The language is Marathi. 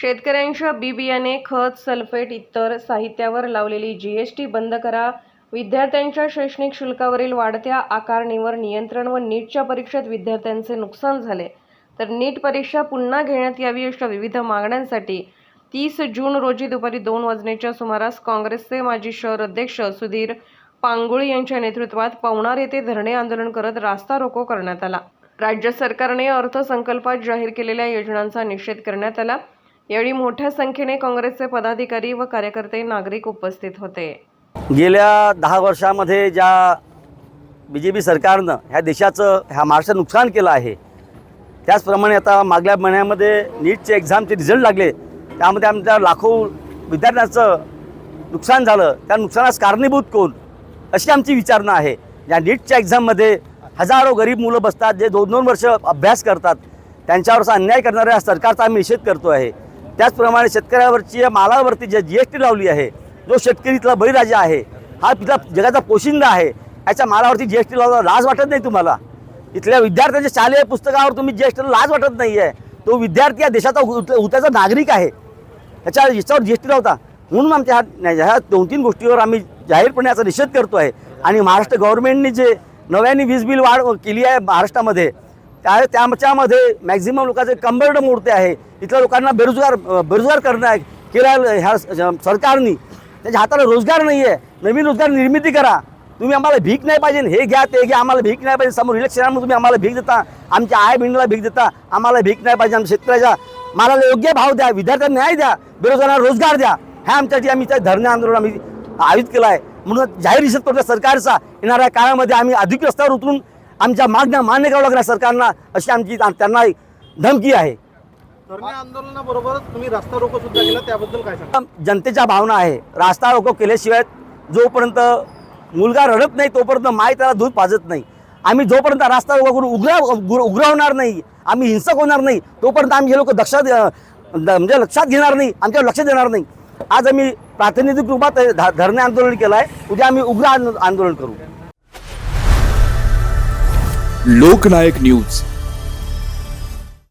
शेतकऱ्यांच्या बी बियाणे खत सल्फेट इतर साहित्यावर लावलेली जी एस टी बंद करा. विद्यार्थ्यांच्या शैक्षणिक शुल्कावरील वाढत्या आकारणीवर नियंत्रण व नीटच्या परीक्षेत विद्यार्थ्यांचे नुकसान झाले. तर नीट परीक्षा पुन्हा घेण्यात यावी अशा विविध मागण्यांसाठी तीस जून रोजी दुपारी दोन वाजण्याच्या सुमारास काँग्रेसचे माजी शहर अध्यक्ष सुधीर पांगुळी यांच्या नेतृत्वात पवनार येथे धरणे आंदोलन करत रास्ता रोको करण्यात आला. राज्य सरकारने अर्थसंकल्पात जाहीर केलेल्या योजनांचा निषेध करण्यात आला. यावेळी मोठ्या संख्येने काँग्रेसचे पदाधिकारी व कार्यकर्ते नागरिक उपस्थित होते. गेल्या दहा वर्षामध्ये ज्या बी जे पी सरकारनं ह्या देशाचं ह्या महाराष्ट्रात नुकसान केलं आहे त्याचप्रमाणे आता मागल्या महिन्यामध्ये नीटचे एक्झामचे रिझल्ट लागले त्यामध्ये आमच्या लाखो विद्यार्थ्यांचं नुकसान झालं त्या नुकसानास कारणीभूत कोण? अशी आमची विचारणा आहे. या नीटच्या एक्झाममध्ये हजारो गरीब मुलं बसतात जे दोन दोन वर्ष अभ्यास करतात त्यांच्यावर असा अन्याय करणाऱ्या सरकारचा आम्ही निषेध करतो आहे त्याचप्रमाणे शेतकऱ्यावरची या मालावरती जे जी एस टी लावली आहे जो शेतकरी इथला बळीराजा आहे हा तिथला जगाचा पोशिंदा आहे याच्या मालावरती जी एस टी लावला लाज वाटत नाही तुम्हाला? इथल्या विद्यार्थ्यांच्या शालेय पुस्तकावर तुम्ही जी एस टीला लाज वाटत नाही आहे तो विद्यार्थी या देशाचा उत्याचा नागरिक आहे. त्याच्या याच्यावर जी एस टी लावता. म्हणून आमच्या ह्या ह्या दोन तीन गोष्टीवर आम्ही जाहीरपणे याचा निषेध करतो आहे आणि महाराष्ट्र गव्हर्नमेंटने जे नव्याने वीज बिल वाढ केली आहे महाराष्ट्रामध्ये त्या त्याच्यामध्ये मॅक्झिमम लोकांचे कंबर्ड मूर्ती आहे. इथल्या लोकांना बेरोजगार बेरोजगार करणं आहे. केला ह्या सरकारनी त्याच्या हाताला रोजगार नाही आहे नवीन रोजगार निर्मिती करा. तुम्ही आम्हाला भीक नाही पाहिजे. हे घ्या ते घ्या. आम्हाला भीक नाही पाहिजे. समोर इलेक्शनमध्ये तुम्ही आम्हाला भीक देता. आमच्या आय बहिणीला भीक देता. आम्हाला भीक नाही पाहिजे. आमच्या शेतकऱ्याच्या मालाला योग्य भाव द्या. विद्यार्थ्यांना न्याय द्या. बेरोजगारांना रोजगार द्या. ह्या आमच्यासाठी आम्ही त्या धरणे आंदोलन आम्ही आयोजित केलं आहे. म्हणून जाहीर निषेध करतो सरकारचा. येणाऱ्या काळामध्ये आम्ही अधिक रस्त्यावर उतरून आमच्या मागण्या मान्य करावं लागणार सरकारना अशी आमची त्यांना धमकी आहे. आंदोलनाबरोबरच तुम्ही रस्ता रोको सुद्धा केला त्याबद्दल काय जनतेच्या भावना आहे. रास्ता रोको केल्याशिवाय जोपर्यंत मुलगा रडत नाही तोपर्यंत माय त्याला दूध पाजत नाही. आम्ही जोपर्यंत रास्ता रोको करून उग्र होणार नाही आम्ही हिंसक होणार नाही तोपर्यंत आम्ही हे लोक लक्षात अ, द- म्हणजे लक्षात घेणार नाही आमच्यावर लक्ष देणार नाही. आज आम्ही प्रातिनिधिक रूपात धरणे आंदोलन केलं आहे उद्या आम्ही उग्र आंदो- आंदोलन करू. लोकनायक न्यूज.